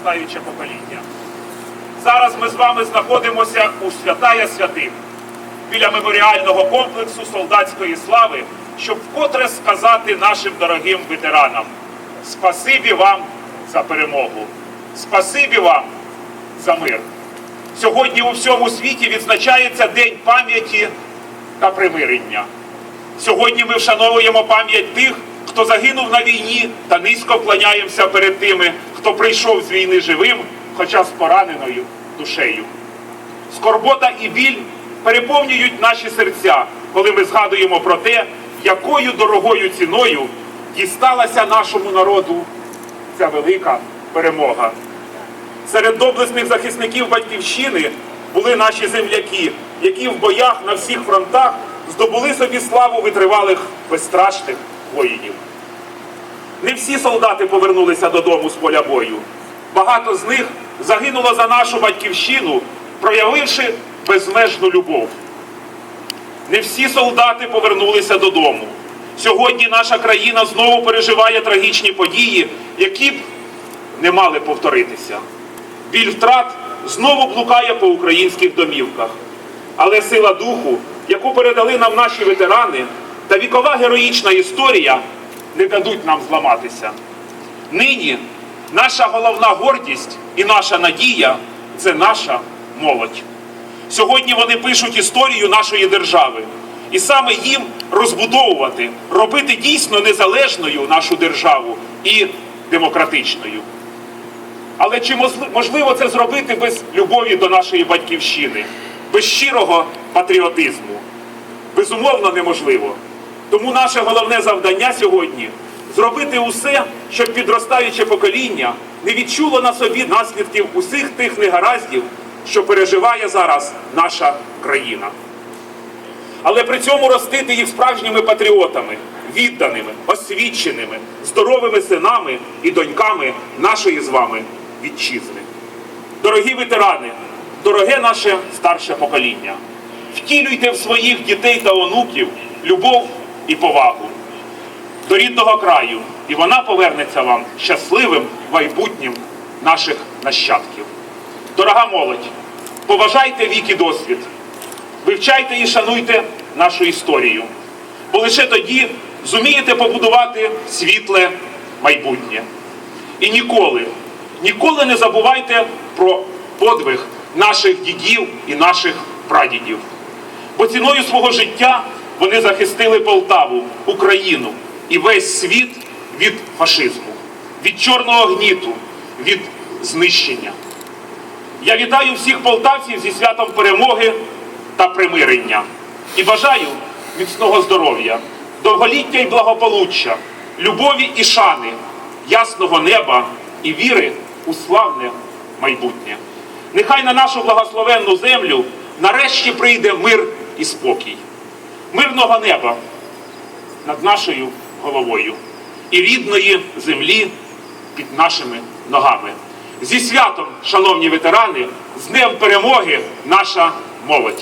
Стаюче покоління. Зараз ми з вами знаходимося у святая святих біля меморіального комплексу солдатської слави, щоб вкотре сказати нашим дорогим ветеранам: спасибі вам за перемогу, спасибі вам за мир. Сьогодні у всьому світі відзначається День пам'яті та примирення. Сьогодні ми вшановуємо пам'ять тих, хто загинув на війні, та низько вклоняємося перед тими, хто прийшов з війни живим, хоча з пораненою душею. Скорбота і біль переповнюють наші серця, коли ми згадуємо про те, якою дорогою ціною дісталася нашому народу ця велика перемога. Серед доблесних захисників батьківщини були наші земляки, які в боях на всіх фронтах здобули собі славу витривалих безстрашних воїнів. Не всі солдати повернулися додому з поля бою. Багато з них загинуло за нашу батьківщину, проявивши безмежну любов. Не всі солдати повернулися додому. Сьогодні наша країна знову переживає трагічні події, які б не мали повторитися. Біль втрат знову блукає по українських домівках. Але сила духу, яку передали нам наші ветерани, та вікова героїчна історія не дадуть нам зламатися. Нині наша головна гордість і наша надія це наша молодь. Сьогодні вони пишуть історію нашої держави. І саме їм розбудовувати, робити дійсно незалежною нашу державу і демократичною. Але чи можливо це зробити без любові до нашої батьківщини, без щирого патріотизму? Безумовно, неможливо. Тому наше головне завдання сьогодні зробити усе, щоб підростаюче покоління не відчуло на собі наслідків усіх тих негараздів, що переживає зараз наша країна. Але при цьому ростити їх справжніми патріотами, відданими, освіченими, здоровими синами і доньками нашої з вами вітчизни. Дорогі ветерани, дороге наше старше покоління, втілюйте в своїх дітей та онуків любов і повагу до рідного краю, і вона повернеться вам щасливим майбутнім наших нащадків. Дорога молодь, поважайте вік і досвід, вивчайте і шануйте нашу історію, бо лише тоді зумієте побудувати світле майбутнє. І ніколи, ніколи не забувайте про подвиг наших дідів і наших прадідів. Бо ціною свого життя вони захистили Полтаву, Україну і весь світ від фашизму, від чорного гніту, від знищення. Я вітаю всіх полтавців зі святом перемоги та примирення і бажаю міцного здоров'я, довголіття і благополуччя, любові і шани, ясного неба і віри у славне майбутнє. Нехай на нашу благословенну землю нарешті прийде мир і спокій, мирного неба над нашою головою і рідної землі під нашими ногами. Зі святом, шановні ветерани, з Днем перемоги, наша молодь.